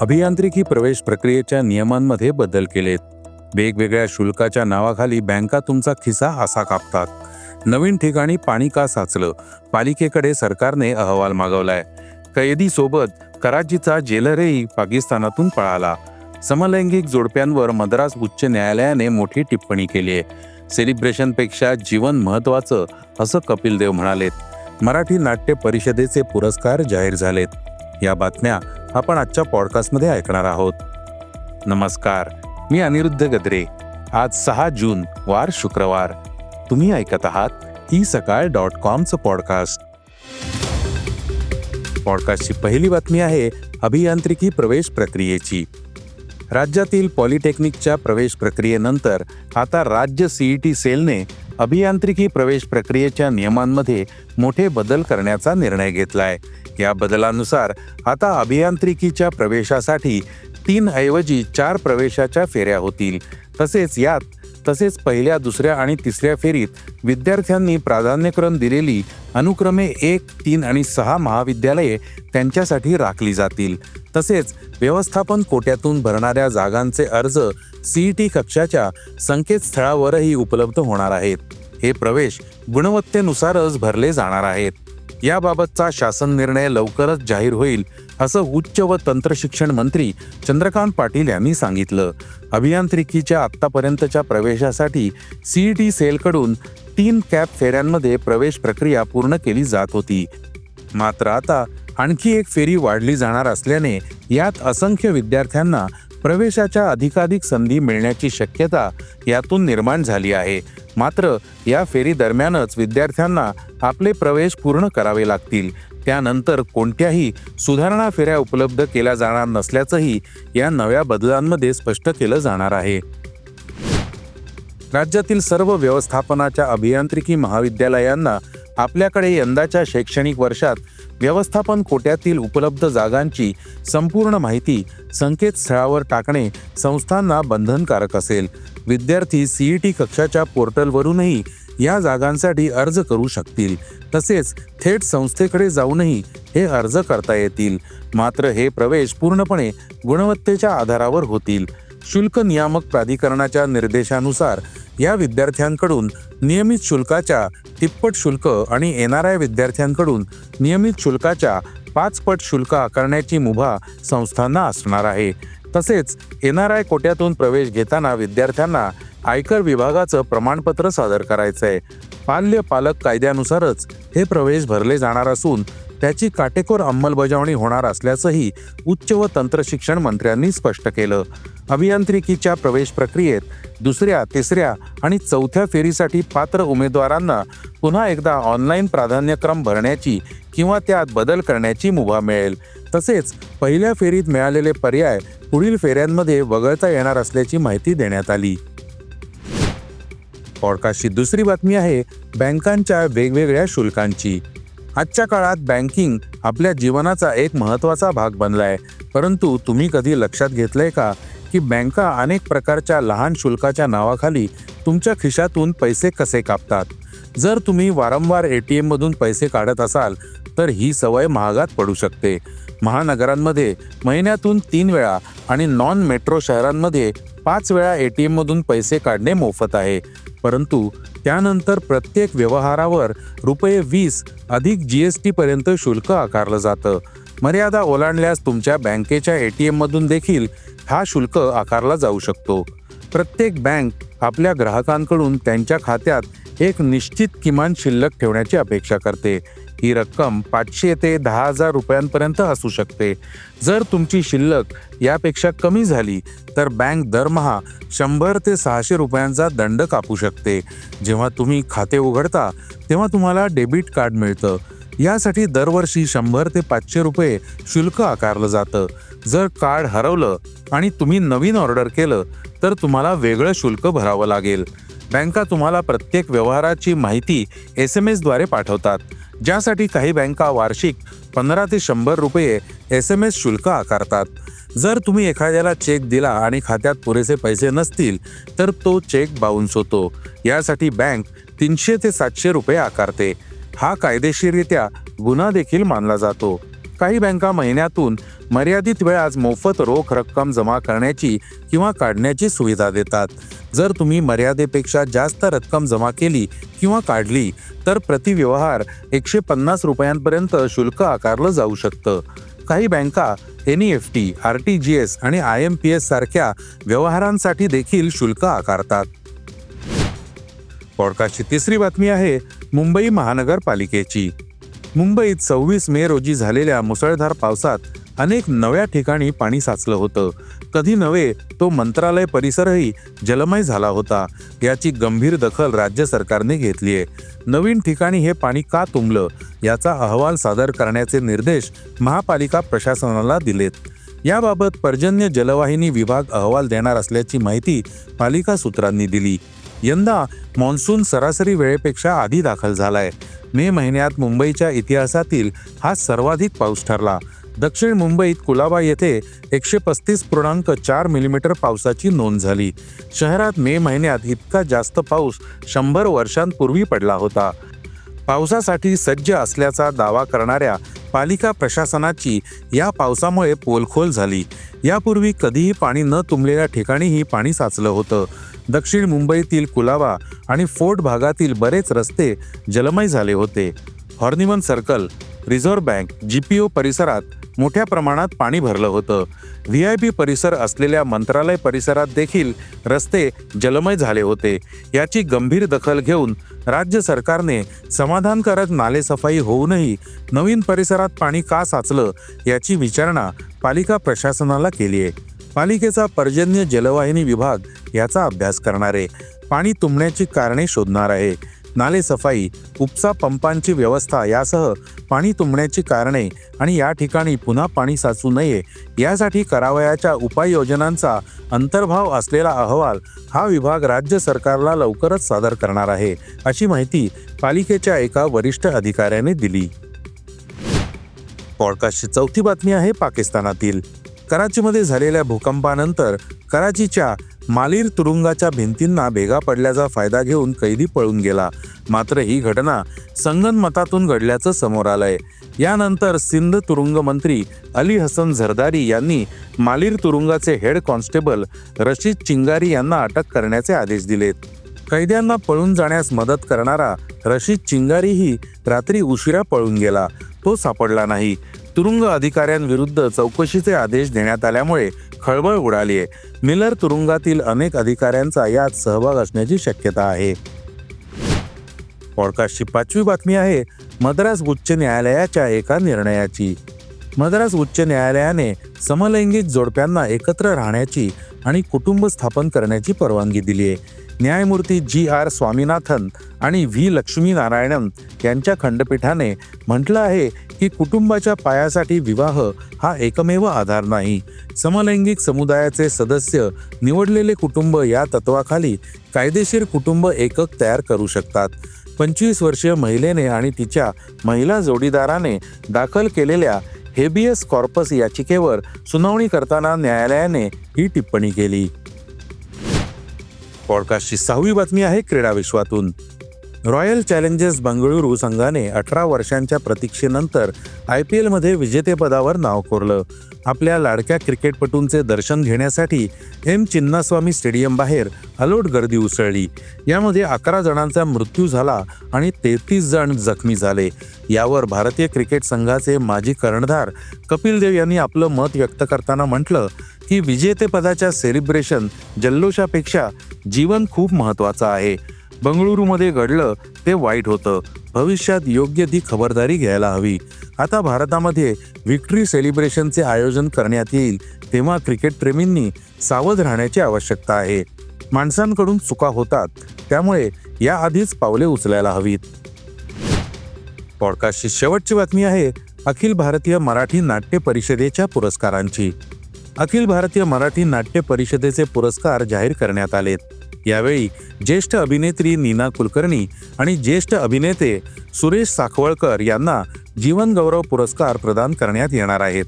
अभियांत्रिकी प्रवेश प्रक्रियेच्या नियमांमध्ये बदल केलेत. वेगवेगळ्या शुल्काच्या नावाखाली बँका तुमचा खिसा असा कापतात. नवीन ठिकाणी पाणी का साचलं? पालिकेकडे सरकारने अहवाल मागवलाय. कैदी सोबत कराचीचा जेलरही पाकिस्तानातून पळाला. समलैंगिक जोडप्यांवर मद्रास उच्च न्यायालयाने मोठी टिप्पणी केली आहे. सेलिब्रेशनपेक्षा जीवन महत्वाचं असं कपिल देव म्हणालेत. मराठी नाट्य परिषदेचे पुरस्कार जाहीर झालेत. या बातम्या आपण आजच्या पॉडकास्टमध्ये ऐकणार आहोत. नमस्कार मी अनिरुद्ध गद्रे. आज सहा जून वार शुक्रवार. तुम्ही ऐकत आहात ई सकाळ डॉट कॉमचं पॉडकास्ट. पॉडकास्टची पहिली बातमी आहे अभियांत्रिकी प्रवेश प्रक्रियेची. राज्यातील पॉलिटेक्निकच्या प्रवेश प्रक्रियेनंतर आता राज्य सीईटी सेलने अभियांत्रिकी प्रवेश प्रक्रियेच्या नियमांमध्ये मोठे बदल करण्याचा निर्णय घेतलाय. या बदलानुसार आता अभियांत्रिकीच्या प्रवेशासाठी तीन ऐवजी चार प्रवेशाच्या फेऱ्या होतील. तसेच यात तसेच पहिल्या दुसऱ्या आणि तिसऱ्या फेरीत विद्यार्थ्यांनी प्राधान्यक्रम दिलेली अनुक्रमे एक तीन आणि सहा महाविद्यालये त्यांच्यासाठी राखली जातील. तसेच व्यवस्थापन कोट्यातून भरणाऱ्या जागांचे अर्ज सीईटी कक्षाच्या संकेतस्थळावरही उपलब्ध होणार आहेत. हे प्रवेश गुणवत्तेनुसारच भरले जाणार आहेत. याबाबतचा शासन निर्णय लवकरच जाहीर होईल असं उच्च व तंत्रशिक्षण मंत्री चंद्रकांत पाटील यांनी सांगितलं. अभियांत्रिकीच्या आत्तापर्यंतच्या प्रवेशासाठी सीईटी सेलकडून तीन कॅप फेऱ्यांमध्ये प्रवेश प्रक्रिया पूर्ण केली जात होती. मात्र आता आणखी एक फेरी वाढली जाणार असल्याने यात असंख्य विद्यार्थ्यांना प्रवेशाच्या अधिकाधिक संधी मिळण्याची शक्यता यातून निर्माण झाली आहे. मात्र या फेरी दरम्यानच विद्यार्थ्यांना आपले प्रवेश पूर्ण करावे लागतील. त्यानंतर कोणत्याही सुधारणा फेऱ्या उपलब्ध केल्या जाणार नसल्याचंही या नव्या बदलांमध्ये स्पष्ट केलं जाणार आहे. राज्यातील सर्व व्यवस्थापनाच्या अभियांत्रिकी महाविद्यालयांना आपल्याकडे यंदाच्या शैक्षणिक वर्षात व्यवस्थापन कोट्यातील उपलब्ध जागांची संपूर्ण माहिती संकेतस्थळावर टाकणे संस्थांना बंधनकारक असेल. विद्यार्थी सीईटी कक्षाच्या पोर्टलवरूनही या जागांसाठी अर्ज करू शकतील. तसेच थेट संस्थेकडे जाऊनही हे अर्ज करता येतील. मात्र हे प्रवेश पूर्णपणे गुणवत्तेच्या आधारावर होतील. शुल्क नियामक प्राधिकरणाच्या निर्देशानुसार या विद्यार्थ्यांकडून नियमित शुल्काच्या तिप्पट शुल्क आणि एन आर आय विद्यार्थ्यांकडून नियमित शुल्काच्या पाचपट शुल्क आकारण्याची मुभा संस्थांना असणार आहे. तसेच एन आर आय कोट्यातून प्रवेश घेताना विद्यार्थ्यांना आयकर विभागाचं प्रमाणपत्र सादर करायचं आहे पाल्य पालक कायद्यानुसारच हे प्रवेश भरले जाणार असून त्याची काटेकोर अंमलबजावणी होणार असल्याचंही उच्च व तंत्रशिक्षण मंत्र्यांनी स्पष्ट केलं. अभियांत्रिकीच्या प्रवेश प्रक्रियेत दुसऱ्या तिसऱ्या आणि चौथ्या फेरीसाठी पात्र उमेदवारांना पुन्हा एकदा ऑनलाईन प्राधान्यक्रम भरण्याची किंवा त्यात बदल करण्याची मुभा मिळेल. तसेच पहिल्या फेरीत मिळालेले पर्याय पुढील फेऱ्यांमध्ये वगळता येणार असल्याची माहिती देण्यात आली. पॉडकास्टची दुसरी बातमी आहे बँकांच्या वेगवेगळ्या शुल्कांची. आजच्या काळात बँकिंग आपल्या जीवनाचा एक महत्त्वाचा भाग बनलाय. परंतु तुम्ही कधी लक्षात घेतलंय का की बँका अनेक प्रकारच्या लहान शुल्काच्या नावाखाली तुमच्या खिशातून पैसे कसे कापतात? जर तुम्ही वारंवार ए टी एममधून पैसे काढत असाल तर ही सवय महागात पडू शकते. महानगरांमध्ये महिन्यातून तीन वेळा आणि नॉन मेट्रो शहरांमध्ये पाच वेळा ए टी एममधून पैसे काढणे मोफत आहे. परंतु त्यानंतर प्रत्येक व्यवहारावर रुपये वीस अधिक जी एस टीपर्यंत शुल्क आकारलं जातं. मर्यादा ओलांडल्यास तुमच्या बँकेच्या ए टी एममधून देखील हा शुल्क आकारला जाऊ शकतो. प्रत्येक बँक आपल्या ग्राहकांकडून त्यांच्या खात्यात एक निश्चित किमान शिल्लक ठेवण्याची अपेक्षा करते. ही रक्कम पाचशे ते दहा हजार रुपयांपर्यंत असू शकते. जर तुमची शिल्लक यापेक्षा कमी झाली तर बँक दरमहा शंभर ते सहाशे रुपयांचा दंड कापू शकते. जेव्हा तुम्ही खाते उघडता तेव्हा तुम्हाला डेबिट कार्ड मिळतं. यासाठी दरवर्षी शंभर ते पाचशे रुपये शुल्क आकारलं जातं. जर कार्ड हरवलं आणि तुम्ही नवीन ऑर्डर केलं तर तुम्हाला वेगळं शुल्क भरावं लागेल. बँका तुम्हाला प्रत्येक व्यवहाराची माहिती एस एम एसद्वारे पाठवतात. ज्यासाठी काही बँका वार्षिक पंधरा ते शंभर रुपये एस एम एस शुल्क आकारतात. जर तुम्ही एखाद्याला चेक दिला आणि खात्यात पुरेसे पैसे नसतील तर तो चेक बाउन्स होतो. यासाठी बँक तीनशे ते सातशे रुपये आकारते. हा कायदेशीररित्या गुन्हा देखील मानला जातो. काही बँका महिन्यातून मर्यादित वेळास मोफत रोख रक्कम जमा करण्याची किंवा काढण्याची सुविधा देतात. जर तुम्ही मर्यादेपेक्षा जास्त रक्कम जमा केली किंवा काढली तर प्रतिव्यवहार एकशे पन्नास रुपयांपर्यंत शुल्क आकारलं जाऊ शकतं. काही बँका N E F T R T G S आणि आय एम पी एस सारख्या व्यवहारांसाठी देखील शुल्क आकारतात. पॉडकास्टची तिसरी बातमी आहे मुंबई महानगरपालिकेची. मुंबईत सव्वीस मे रोजी झालेल्या मुसळधार पावसात अनेक नव्या ठिकाणी पाणी साचलं होतं. कधी नव्हे तो मंत्रालय परिसरही जलमय झाला होता. याची गंभीर दखल राज्य सरकारने घेतली आहे. नवीन ठिकाणी हे पाणी का तुंबलं याचा अहवाल सादर करण्याचे निर्देश महापालिका प्रशासनाला दिलेत. याबाबत पर्जन्य जलवाहिनी विभाग अहवाल देणार असल्याची माहिती पालिका सूत्रांनी दिली. यंदा मान्सून सरासरी वेळेपेक्षा आधी दाखल झालाय. मे महिन्यात मुंबईच्या इतिहासातील हा सर्वाधिक पाऊस ठरला. दक्षिण मुंबईत कुलाबा येथे एकशे पस्तीस पूर्णांक चार मिलीमीटर पावसाची नोंद झाली. शहरात मे महिन्यात इतका जास्त पाऊस शंभर वर्षांपूर्वी पडला होता. पावसासाठी सज्ज असल्याचा दावा करणाऱ्या पालिका प्रशासनाची या पावसामुळे पोलखोल झाली. यापूर्वी कधीही पाणी न तुंबलेल्या ठिकाणीही पाणी साचलं होतं. दक्षिण मुंबईतील कुलाबा आणि फोर्ट भागातील बरेच रस्ते जलमय झाले होते. Horniman Circle Reserve Bank G P O परिसरात मोठ्या प्रमाणात पाणी भरलं होतं. व्ही आय पी परिसर असलेल्या मंत्रालय परिसरात देखील रस्ते जलमय झाले होते. याची गंभीर दखल घेऊन राज्य सरकारने समाधानकारक नालेसफाई होऊनही नवीन परिसरात पाणी का साचलं याची विचारणा पालिका प्रशासनाला केली आहे पालिकेचा पर्जन्य जलवाहिनी विभाग याचा अभ्यास करणार. आहे पाणी तुंबण्याची कारणे शोधणार आहे. नालेसफाई उपसा पंपांची व्यवस्था यासह पाणी तुंबण्याची कारणे आणि या ठिकाणी पुन्हा पाणी साचू नये यासाठी करावयाच्या उपाययोजनांचा अंतर्भाव असलेला अहवाल हा विभाग राज्य सरकारला लवकरच सादर करणार आहे अशी माहिती पालिकेच्या एका वरिष्ठ अधिकाऱ्याने दिली. पॉडकास्टची चौथी बातमी आहे पाकिस्तानातील. कराचीमध्ये झालेल्या भूकंपानंतर कराचीच्या मालीर तुरुंगाच्या भिंतींना भेगा पडल्याचा फायदा घेऊन कैदी पळून गेला. मात्र ही घटना संगनमतातून घडल्याचं समोर आलंय. यानंतर सिंध तुरुंग मंत्री अली हसन झरदारी यांनी मालीर तुरुंगाचे हेड कॉन्स्टेबल रशीद चिंगारी यांना अटक करण्याचे आदेश दिलेत. कैद्यांना पळून जाण्यास मदत करणारा रशीद चिंगारीही रात्री उशिरा पळून गेला. तो सापडला नाही. तुरुंग अधिकाऱ्यांविरुद्ध चौकशीचे आदेश देण्यात आल्यामुळे खळबळ उडाली आहे. मिलर तुरुंगातील अनेक अधिकाऱ्यांचा यात सहभाग असण्याची शक्यता आहे. पॉडकास्टची पाचवी बातमी आहे मद्रास उच्च न्यायालयाच्या एका निर्णयाची. मद्रास उच्च न्यायालयाने समलैंगिक जोडप्यांना एकत्र राहण्याची आणि कुटुंब स्थापन करण्याची परवानगी दिली आहे. न्यायमूर्ती जी आर स्वामीनाथन आणि व्ही लक्ष्मीनारायणन यांच्या खंडपीठाने म्हटलं आहे की कुटुंबाच्या पायासाठी विवाह हा एकमेव आधार नाही. समलैंगिक समुदायाचे सदस्य निवडलेले कुटुंब या तत्वाखाली कायदेशीर कुटुंब एकक तयार करू शकतात. पंचवीस वर्षीय महिलेने आणि तिच्या महिला जोडीदाराने दाखल केलेल्या हेबियस कॉर्पस याचिकेवर सुनावणी करताना न्यायालयाने ही टिप्पणी केली. पॉडकास्टची सहावी बातमी आहे क्रीडा विश्वातून. रॉयल चॅलेंजर्स बंगळुरू संघाने अठरा वर्षांच्या प्रतीक्षेनंतर आय पी एलमध्ये विजेतेपदावर नाव कोरलं. आपल्या लाडक्या क्रिकेटपटूंचे दर्शन घेण्यासाठी एम चिन्नास्वामी स्टेडियम बाहेर अलोट गर्दी उसळली. यामध्ये अकरा जणांचा मृत्यू झाला आणि तेहतीस जण जखमी झाले. यावर भारतीय क्रिकेट संघाचे माजी कर्णधार कपिल देव यांनी आपलं मत व्यक्त करताना म्हटलं की विजेतेपदाच्या सेलिब्रेशन जल्लोषापेक्षा जीवन खूप महत्त्वाचं आहे. बंगळुरूमध्ये घडलं ते वाईट होतं. भविष्यात योग्य ती खबरदारी घ्यायला हवी. आता भारतामध्ये व्हिक्टरी सेलिब्रेशनचे आयोजन करण्यात येईल तेव्हा क्रिकेटप्रेमींनी सावध राहण्याची आवश्यकता आहे. माणसांकडून चुका होतात त्यामुळे याआधीच पावले उचलायला हवीत. पॉडकास्टची शेवटची बातमी आहे अखिल भारतीय मराठी नाट्य परिषदेच्या पुरस्कारांची. अखिल भारतीय मराठी नाट्य परिषदेचे पुरस्कार जाहीर करण्यात आलेत. यावेळी ज्येष्ठ अभिनेत्री नीना कुलकर्णी आणि ज्येष्ठ अभिनेते सुरेश साखवळकर यांना जीवनगौरव पुरस्कार प्रदान करण्यात येणार आहेत.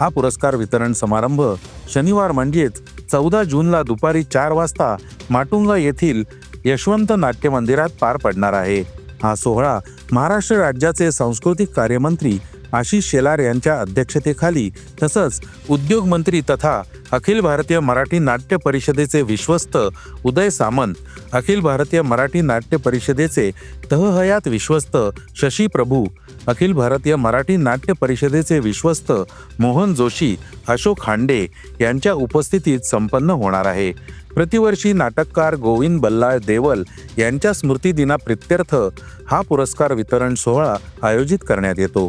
हा पुरस्कार वितरण समारंभ शनिवार म्हणजेच चौदा जूनला दुपारी चार वाजता माटुंगा येथील यशवंत नाट्य मंदिरात पार पडणार आहे. हा सोहळा महाराष्ट्र राज्याचे सांस्कृतिक कार्यमंत्री आशिष शेलार यांच्या अध्यक्षतेखाली तसंच उद्योग मंत्री तथा अखिल भारतीय मराठी नाट्य परिषदेचे विश्वस्त उदय सामंत अखिल भारतीय मराठी नाट्य परिषदेचे तहहयात विश्वस्त शशी प्रभू अखिल भारतीय मराठी नाट्य परिषदेचे विश्वस्त मोहन जोशी अशोक खांडे यांच्या उपस्थितीत संपन्न होणार आहे. प्रतिवर्षी नाटककार गोविंद बल्लाळ देवल यांच्या स्मृतिदिना प्रित्यर्थ हा पुरस्कार वितरण सोहळा आयोजित करण्यात येतो.